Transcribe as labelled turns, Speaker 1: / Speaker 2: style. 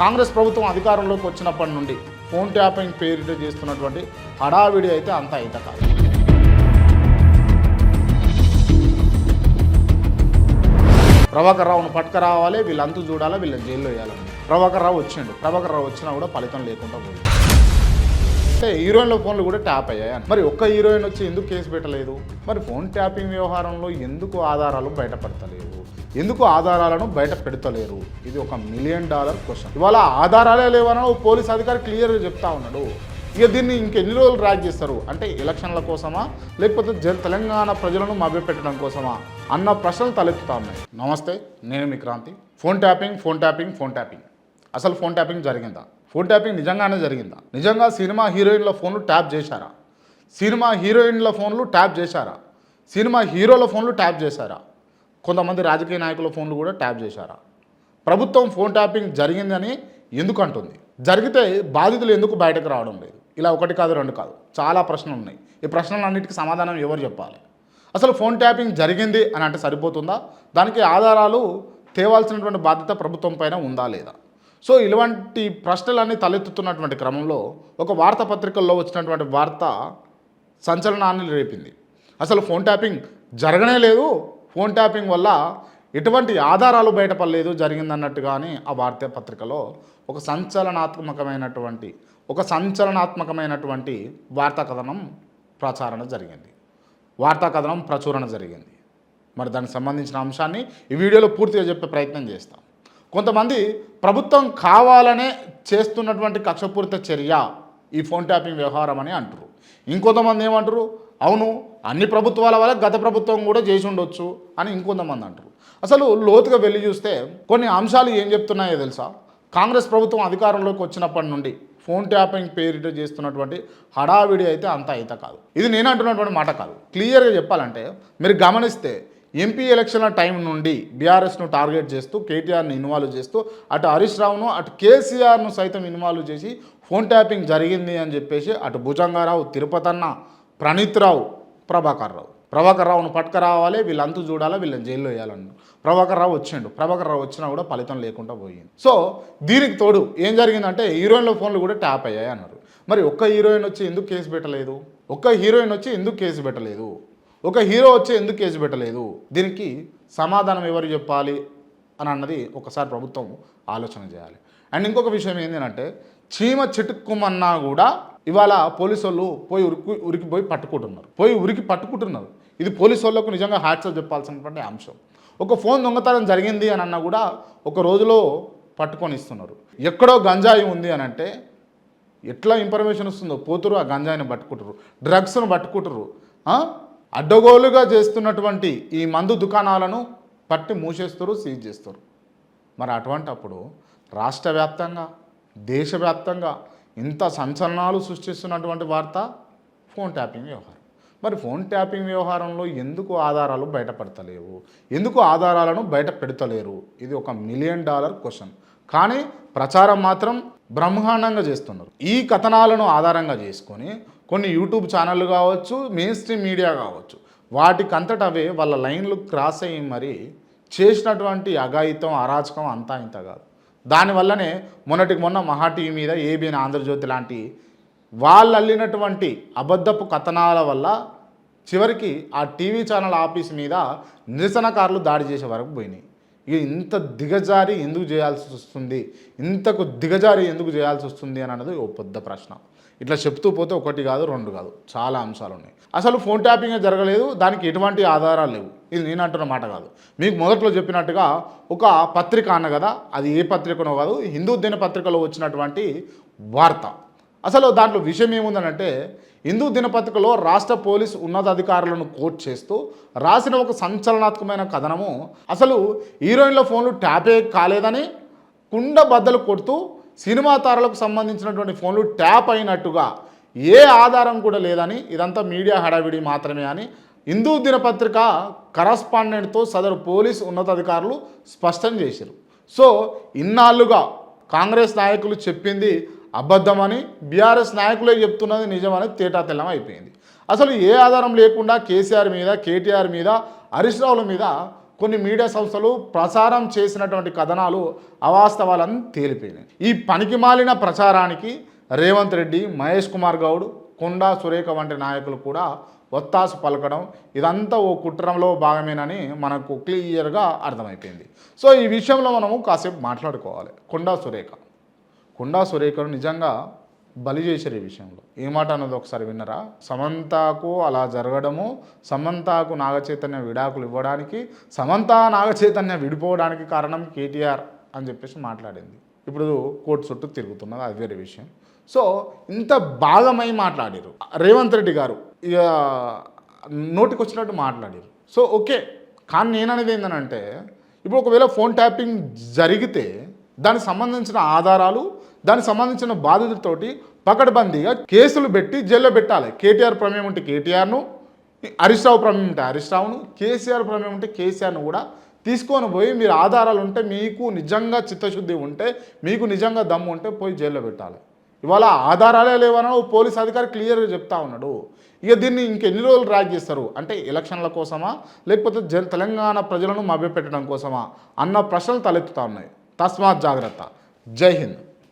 Speaker 1: కాంగ్రెస్ ప్రభుత్వం అధికారంలోకి వచ్చినప్పటి నుండి ఫోన్ ట్యాపింగ్ పేరిట చేస్తున్నటువంటి హడావిడి అయితే అంత అయితే కాదు. ప్రభాకర్ రావును పట్టుకురావాలి వీళ్ళంతా చూడాలి వీళ్ళని జైల్లో వేయాలని ప్రభాకర్ రావు వచ్చిండు. ప్రభాకర్ రావు వచ్చినా కూడా ఫలితం లేకుండా పోయింది. అంటే హీరోయిన్ల ఫోన్లు కూడా ట్యాప్ అయ్యాయి మరి ఒక్క హీరోయిన్ వచ్చి ఎందుకు కేసు పెట్టలేదు? మరి ఫోన్ ట్యాపింగ్ వ్యవహారంలో ఎందుకు ఆధారాలు బయటపడతలేవు? ఎందుకు ఆధారాలను బయట పెడతలేరు? ఇది ఒక మిలియన్ డాలర్ క్వశ్చన్. ఇవాళ ఆధారాలే లేవని ఓ పోలీస్ అధికారి క్లియర్గా చెప్తా ఉన్నాడు. ఇక దీన్ని ఇంకెన్ని రోజులు ర్యాక్ చేస్తారు? అంటే ఎలక్షన్ల కోసమా? లేకపోతే జ తెలంగాణ ప్రజలను మభ్యపెట్టడం కోసమా? అన్న ప్రశ్నలు తలెత్తుతా ఉన్నాయి. నమస్తే నేను మీ Kranthi. Phone tapping phone tapping phone tapping. అసలు ఫోన్ ట్యాపింగ్ జరిగిందా? ఫోన్ ట్యాపింగ్ నిజంగానే జరిగిందా? నిజంగా సినిమా హీరోయిన్ల ఫోన్లు ట్యాప్ చేశారా? సినిమా హీరోయిన్ల ఫోన్లు ట్యాప్ చేశారా? సినిమా హీరోల ఫోన్లు ట్యాప్ చేశారా? కొంతమంది రాజకీయ నాయకుల ఫోన్లు కూడా ట్యాప్ చేశారా? ప్రభుత్వం ఫోన్ ట్యాపింగ్ జరిగిందని ఎందుకు అంటుంది? జరిగితే బాధితులు ఎందుకు బయటకు రావడం లేదు? ఇలా ఒకటి కాదు రెండు కాదు. చాలా ప్రశ్నలు ఉన్నాయి. ఈ ప్రశ్నలన్నిటికీ సమాధానం ఎవరు చెప్పాలి? అసలు ఫోన్ ట్యాపింగ్ జరిగింది అని అంటే సరిపోతుందా? దానికి ఆధారాలు తేవాల్సినటువంటి బాధ్యత ప్రభుత్వం పైన ఉందా లేదా? సో ఇలాంటి ప్రశ్నలన్నీ తలెత్తుతున్నటువంటి క్రమంలో ఒక వార్తాపత్రికల్లో వచ్చినటువంటి వార్త సంచలనాన్ని రేపింది. అసలు ఫోన్ ట్యాపింగ్ జరగనే లేదు. ఫోన్ ట్యాపింగ్ వల్ల ఎటువంటి ఆధారాలు బయటపడలేదు జరిగిందన్నట్టుగానే ఆ వార్తాపత్రికలో ఒక సంచలనాత్మకమైనటువంటి ఒక సంచలనాత్మకమైనటువంటి వార్తా కథనం ప్రచారణ జరిగింది. వార్తా కథనం ప్రచురణ జరిగింది. మరి దానికి సంబంధించిన అంశాన్ని ఈ వీడియోలో పూర్తిగా చెప్పే ప్రయత్నం చేస్తాం. కొంతమంది ప్రభుత్వం కావాలనే చేస్తున్నటువంటి కక్షపూరిత చర్య ఈ ఫోన్ ట్యాపింగ్ వ్యవహారం అని అంటారు ఇంకొంతమంది ఏమంటారు అవును అన్ని ప్రభుత్వాల వల్ల గత ప్రభుత్వం కూడా చేసి ఉండొచ్చు అని ఇంకొంతమంది అంటారు అసలు లోతుగా వెళ్ళి చూస్తే కొన్ని అంశాలు ఏం చెప్తున్నాయో తెలుసా? కాంగ్రెస్ ప్రభుత్వం అధికారంలోకి వచ్చినప్పటి నుండి ఫోన్ ట్యాపింగ్ పేరిట చేస్తున్నటువంటి హడావిడి అయితే అంత అయితే కాదు. ఇది నేను అంటున్నటువంటి మాట కాదు. క్లియర్గా చెప్పాలంటే మీరు గమనిస్తే ఎంపీ ఎలక్షన్ల టైం నుండి బీఆర్ఎస్ను టార్గెట్ చేస్తూ కేటీఆర్ని ఇన్వాల్వ్ చేస్తూ అటు హరీష్ రావును అటు కేసీఆర్ను సైతం ఇన్వాల్వ్ చేసి ఫోన్ ట్యాపింగ్ జరిగింది అని చెప్పేసి అటు భుజంగారావు తిరుపతన్న ప్రణీత్ రావు ప్రభాకర్ రావు. ప్రభాకర్ రావును పట్టుకురావాలి వీళ్ళంతా చూడాలి వీళ్ళని జైల్లో వేయాలన్నారు ప్రభాకర్ రావు వచ్చిండు. ప్రభాకర్ రావు వచ్చినా కూడా ఫలితం లేకుండా పోయింది. సో దీనికి తోడు ఏం జరిగిందంటే హీరోయిన్ల ఫోన్లు కూడా ట్యాప్ అయ్యాయి అన్నారు. మరి ఒక్క హీరోయిన్ వచ్చి ఎందుకు కేసు పెట్టలేదు? ఒక్క హీరోయిన్ వచ్చి ఎందుకు కేసు పెట్టలేదు? ఒక హీరో వచ్చి ఎందుకు కేసు పెట్టలేదు? దీనికి సమాధానం ఎవరు చెప్పాలి? అని అన్నది ఒకసారి ప్రభుత్వం ఆలోచన చేయాలి. అండ్ ఇంకొక విషయం ఏంటంటే చీమ చిటుక్కుమన్నా కూడా ఇవాళ పోలీసు వాళ్ళు పోయి ఉరికి ఉరికిపోయి పట్టుకుంటున్నారు. పోయి ఉరికి పట్టుకుంటున్నారు. ఇది పోలీసు వాళ్ళకు నిజంగా హ్యాట్సప్ చెప్పాల్సినటువంటి అంశం. ఒక ఫోన్ దొంగతనం జరిగింది అని అన్నా కూడా ఒక రోజులో పట్టుకొని ఇస్తున్నారు. ఎక్కడో గంజాయి ఉంది అని అంటే ఎట్లా ఇన్ఫర్మేషన్ వస్తుందో పోతురు ఆ గంజాయిని పట్టుకుంటారు డ్రగ్స్ను పట్టుకుంటారు అడ్డగోలుగా చేస్తున్నటువంటి ఈ మందు దుకాణాలను పట్టి మూసేస్తారు సీజ్ చేస్తారు. మరి అటువంటి అప్పుడు రాష్ట్ర వ్యాప్తంగా దేశవ్యాప్తంగా ఇంత సంచలనాలు సృష్టిస్తున్నటువంటి వార్త? ఫోన్ ట్యాపింగ్ వ్యవహారం. మరి ఫోన్ ట్యాపింగ్ వ్యవహారంలో ఎందుకు ఆధారాలు బయటపడతలేవు? ఎందుకు ఆధారాలను బయట పెడతలేరు? ఇది ఒక మిలియన్ డాలర్ క్వశ్చన్. కానీ ప్రచారం మాత్రం బ్రహ్మాండంగా చేస్తున్నారు. ఈ కథనాలను ఆధారంగా చేసుకొని కొన్ని యూట్యూబ్ ఛానళ్ళు కావచ్చు మెయిన్ స్ట్రీమ్ మీడియా కావచ్చు. వాటికంతట అవే వాళ్ళ లైన్లు క్రాస్ అయ్యి మరి చేసినటువంటి అఘాయితం అరాచకం అంతా ఇంత కాదు. దానివల్లనే మొన్నటికి మొన్న మహా టీవీ మీద ఏబిఎన్ ఆంధ్రజ్యోతి లాంటి వాళ్ళు అల్లినటువంటి అబద్ధపు కథనాల వల్ల చివరికి ఆ టీవీ ఛానల్ ఆఫీస్ మీద నిరసనకారులు దాడి చేసే వరకు పోయినాయి. ఇక ఇంత దిగజారి ఎందుకు చేయాల్సి వస్తుంది? ఇంతకు దిగజారి ఎందుకు చేయాల్సి వస్తుంది? అని అన్నది ఓ పెద్ద ప్రశ్న. ఇట్లా చెప్తూ పోతే ఒకటి కాదు రెండు కాదు. చాలా అంశాలు ఉన్నాయి. అసలు ఫోన్ ట్యాపింగ్ జరగలేదు దానికి ఎటువంటి ఆధారాలు లేవు. ఇది నేను అంటున్న మాట కాదు. మీకు మొదట్లో చెప్పినట్టుగా ఒక పత్రిక అన్న కదా అది ఏ పత్రికనో కాదు హిందూ దినపత్రికలో వచ్చినటువంటి వార్త. అసలు దాంట్లో విషయం ఏముందనంటే హిందూ దినపత్రికలో రాష్ట్ర పోలీస్ ఉన్నతాధికారులను కోట్ చేస్తూ రాసిన ఒక సంచలనాత్మకమైన కథనము అసలు హీరోయిన్ల ఫోన్లు ట్యాపే కాలేదని కుండ బద్దలు కొడుతూ సినిమా తారలకు సంబంధించినటువంటి ఫోన్లు ట్యాప్ అయినట్టుగా ఏ ఆధారం కూడా లేదని ఇదంతా మీడియా హడావిడి మాత్రమే అని హిందూ దినపత్రిక కరస్పాండెంట్తో సదరు పోలీస్ ఉన్నతాధికారులు స్పష్టం చేశారు. సో ఇన్నాళ్ళుగా కాంగ్రెస్ నాయకులు చెప్పింది అబద్ధమని బీఆర్ఎస్ నాయకులే చెప్తున్నది నిజమని తేటా తెల్లం అయిపోయింది. అసలు ఏ ఆధారం లేకుండా కేసీఆర్ మీద కేటీఆర్ మీద హరీష్ రావుల మీద కొన్ని మీడియా సంస్థలు ప్రసారం చేసినటువంటి కథనాలు అవాస్తవాలని తేలిపోయినాయి. ఈ పనికిమాలిన ప్రచారానికి రేవంత్ రెడ్డి మహేష్ కుమార్ గౌడ్ కొండా సురేఖ వంటి నాయకులు కూడా ఒత్తాసు పలకడం ఇదంతా ఓ కుట్రంలో భాగమేనని మనకు క్లియర్గా అర్థమైపోయింది. సో ఈ విషయంలో మనము కాసేపు మాట్లాడుకోవాలి. కొండా సురేఖ. కొండా సురేఖను నిజంగా బలి చేశారు ఈ విషయంలో. ఏ మాట అన్నది ఒకసారి విన్నరా? సమంతకు అలా జరగడము సమంతకు నాగచైతన్య విడాకులు ఇవ్వడానికి సమంత నాగచైతన్య విడిపోవడానికి కారణం కేటీఆర్ అని చెప్పేసి మాట్లాడింది. ఇప్పుడు కోర్టు చుట్టూ తిరుగుతున్నది అది వేరే విషయం. సో ఇంత భాగమై మాట్లాడారు రేవంత్ రెడ్డి గారు ఇక నోటికి వచ్చినట్టు మాట్లాడారు సో ఓకే కానీ నేననేది ఏంటంటే ఇప్పుడు ఒకవేళ ఫోన్ ట్యాపింగ్ జరిగితే దానికి సంబంధించిన ఆధారాలు దానికి సంబంధించిన బాధితులతోటి పకడ్బందీగా కేసులు పెట్టి జైల్లో పెట్టాలి. కేటీఆర్ ప్రమేయం ఉంటే కేటీఆర్ను హరీష్ రావు ప్రమేయం ఉంటే హరీష్ రావును కేసీఆర్ ప్రమేయం ఉంటే కేసీఆర్ను కూడా తీసుకొని పోయి మీరు ఆధారాలు ఉంటే మీకు నిజంగా చిత్తశుద్ధి ఉంటే మీకు నిజంగా దమ్ము ఉంటే పోయి జైల్లో పెట్టాలి. ఇవాళ ఆధారాలే లేవని ఓ పోలీస్ అధికారి క్లియర్గా చెప్తా ఉన్నాడు. ఇక దీన్ని ఇంకెన్ని రోజులు ట్రాక్ చేస్తారు? అంటే ఎలక్షన్ల కోసమా? లేకపోతే జ తెలంగాణ ప్రజలను మభ్యపెట్టడం కోసమా? అన్న ప్రశ్నలు తలెత్తుతా ఉన్నాయి. తస్మాత్ జాగ్రత్త. జై హింద్.